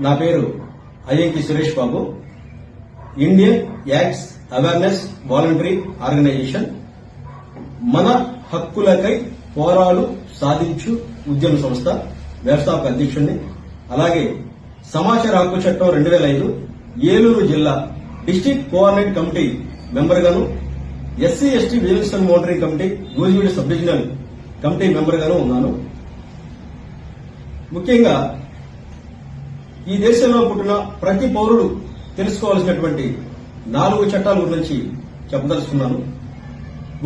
నా పేరు IIT Suresh Babu. Indian acts awareness voluntary organisation. మన హక్కులకై పోరాలు సాధించు ఉద్యమ సంస్థ వ్యవస్థాపక అధ్యక్షుడిని. అలాగే సమాచార హక్కు చట్టం రెండు వేల ఐదు ఏలూరు జిల్లా డిస్టిక్ కోఆర్డినేట్ కమిటీ మెంబర్ గాను SC ST vigilance and monitoring committee Nuzvid sub divisional committee member గాను ఉన్నాను. ముఖ్యంగా ఈ దేశంలో పుట్టిన ప్రతి పౌరుడు తెలుసుకోవాల్సినటువంటి నాలుగు చట్టాల గురించి చెప్పదలుచుకున్నాను.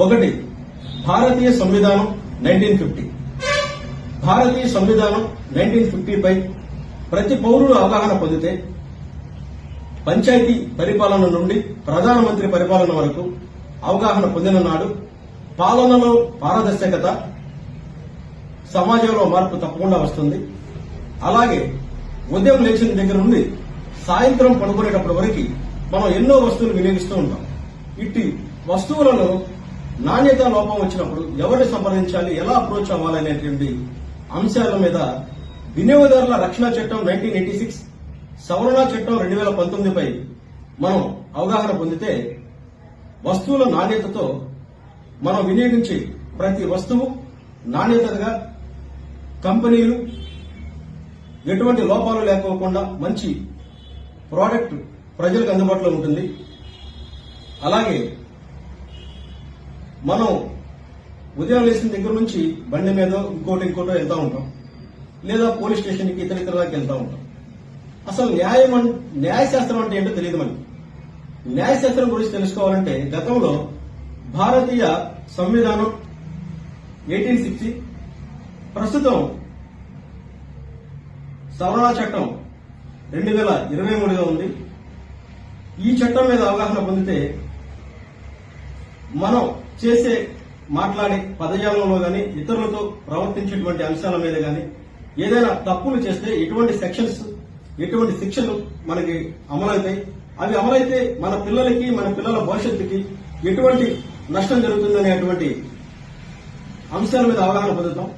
ఒకటి భారతీయ సంవిధానం నైన్టీన్ ఫిఫ్టీ. భారతీయ సంవిధానం నైన్టీన్ ఫిఫ్టీపై ప్రతి పౌరుడు అవగాహన పొందితే పంచాయతీ పరిపాలన నుండి ప్రధానమంత్రి పరిపాలన వరకు అవగాహన పొందిన నాడు పాలనలో పారదర్శకత సమాజంలో మార్పు తప్పకుండా వస్తుంది. అలాగే ఉదయం లేచిన దగ్గర నుండి సాయంత్రం పడుకునేటప్పటి వరకు మనం ఎన్నో వస్తువులు వినియోగిస్తూ ఉంటాం. ఇట్టి వస్తువులలో నాణ్యత లోపం వచ్చినప్పుడు ఎవరిని సంప్రదించాలి ఎలా అప్రోచ్ అవ్వాలనేటువంటి అంశాల మీద వినియోగదారుల రక్షణ చట్టం నైన్టీన్ ఎయిటీ సిక్స్ సవరణ చట్టం రెండు వేల పంతొమ్మిదిపై మనం అవగాహన పొందితే వస్తువుల నాణ్యతతో మనం వినియోగించే ప్రతి వస్తువు నాణ్యతగా కంపెనీలు ఎటువంటి లోపాలు లేకోకుండా మంచి ప్రోడక్ట్ ప్రజలకు అందుబాటులో ఉంటుంది. అలాగే మనం ఉదయం లేచిన దగ్గర నుంచి బండి మీద ఇంకోటి ఇంకోటో వెళ్తూ ఉంటాం. లేదా పోలీస్ స్టేషన్కి ఇతర ఇతరులకు వెళ్తూ ఉంటాం. అసలు న్యాయం న్యాయశాస్త్రం అంటే ఏంటో తెలియదు మనకి. న్యాయశాస్త్రం గురించి తెలుసుకోవాలంటే గతంలో భారతీయ సంవిధానం ఎయిటీన్ సిక్స్టీ ప్రస్తుతం సవరణ చట్టం రెండు వేల ఇరవై మూడుగా ఉంది. ఈ చట్టం మీద అవగాహన పొందితే మనం చేసే మాట్లాడే పదజాలంలో కానీ ఇతరులతో ప్రవర్తించేటువంటి అంశాల మీద కానీ ఏదైనా తప్పులు చేస్తే ఎటువంటి సెక్షన్స్ ఎటువంటి శిక్షలు మనకి అమలవుతాయి? అవి అమలైతే మన పిల్లలకి మన పిల్లల భవిష్యత్తుకి ఎటువంటి నష్టం జరుగుతుందనేటువంటి అంశాల మీద అవగాహన పొందుతాం.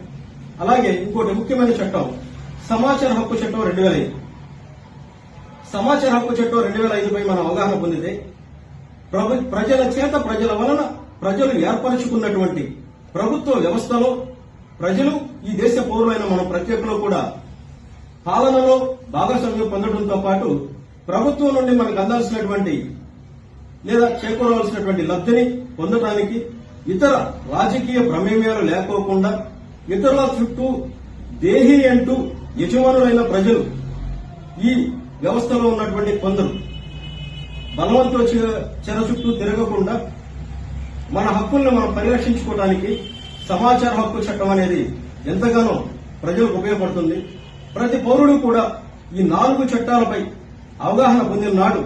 అలాగే ఇంకోటి ముఖ్యమైన చట్టం సమాచార హక్కు చట్టం రెండు వేల ఐదు. సమాచార హక్కు చట్టం రెండు వేల ఐదుపై మనం అవగాహన పొందితే ప్రజల చేత ప్రజల వలన ప్రజలు ఏర్పరచుకున్నటువంటి ప్రభుత్వ వ్యవస్థలో ప్రజలు ఈ దేశ పౌరులైన మన ప్రత్యేకలో కూడా పాలనలో భాగస్వామ్యం పొందడంతో పాటు ప్రభుత్వం నుండి మనకు అందాల్సినటువంటి లేదా చేకూరవలసినటువంటి లబ్ధిని పొందడానికి ఇతర రాజకీయ ప్రమేయాలు లేకోకుండా ఇతరుల చుట్టూ దేహి అంటూ యజమానులైన ప్రజలు ఈ వ్యవస్థలో ఉన్నటువంటి కొందరు బలవంతుల చెర చుట్టూ తిరగకుండా మన హక్కుల్ని మనం పరిరక్షించుకోవడానికి సమాచార హక్కు చట్టం అనేది ఎంతగానో ప్రజలకు ఉపయోగపడుతుంది. ప్రతి పౌరుడు కూడా ఈ నాలుగు చట్టాలపై అవగాహన పొందిన నాడు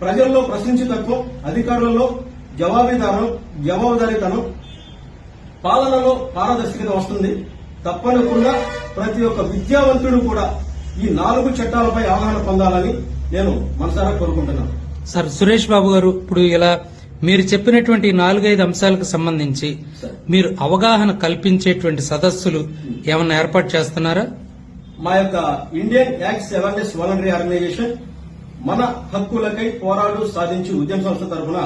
ప్రజల్లో ప్రశ్నించతత్వం అధికారులలో జవాబీదారం జవాబుదారీతనం పాలనలో పారదర్శకత వస్తుంది. తప్పనకుండా ప్రతి ఒక్క విద్యావంతుడు కూడా ఈ నాలుగు చట్టాలపై అవగాహన పొందాలని నేను మనసారా కోరుకుంటున్నాను సార్ సురేష్ బాబు గారు ఇప్పుడు ఇలా మీరు చెప్పినటువంటి నాలుగైదు అంశాలకు సంబంధించి. మీరు అవగాహన కల్పించేటువంటి సదస్సులు ఏమన్నా ఏర్పాటు చేస్తున్నారా మా యొక్క Indian acts awareness voluntary organisation మన హక్కులకై పోరాడు సాధించు ఉద్యమ సంస్థ తరఫున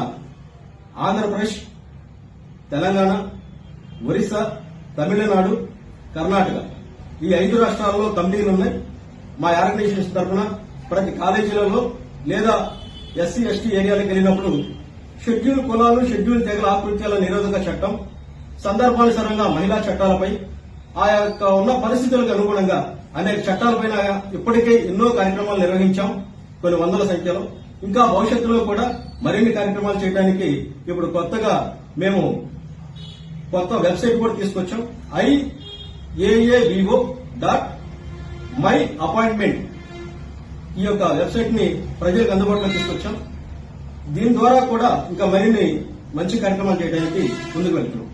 ఆంధ్రప్రదేశ్ తెలంగాణ ఒరిస్సా తమిళనాడు కర్ణాటక ఈ ఐదు రాష్ట్రాల్లో కమిటీలు ఉన్నాయి మా ఆర్గనైజేషన్ తరఫున ప్రతి కాలేజీలలో లేదా ఎస్సీ ఎస్టీ ఏరియాలకు వెళ్ళినప్పుడు షెడ్యూల్ కులాలు షెడ్యూల్ తెగల ఆకృత్యాల నిరోధక చట్టం సందర్భానుసారంగా మహిళా చట్టాలపై ఆ యొక్క ఉన్న పరిస్థితులకు అనుగుణంగా అనేక చట్టాలపైన ఇప్పటికే ఎన్నో కార్యక్రమాలు నిర్వహించాం. కొన్ని వందల సంఖ్యలో. ఇంకా భవిష్యత్తులో కూడా మరిన్ని కార్యక్రమాలు చేయడానికి ఇప్పుడు కొత్తగా మేము కొత్త వెబ్సైట్ కూడా తీసుకొచ్చాం. I AAVO dot my appointment ఈ యొక్క వెబ్సైట్ని ప్రజలకు అందుబాటులో తీసుకొచ్చాం. దీని ద్వారా కూడా ఇంకా మరిన్ని మంచి కార్యక్రమాలు చేయడానికి ముందుకు వెళ్తున్నాం.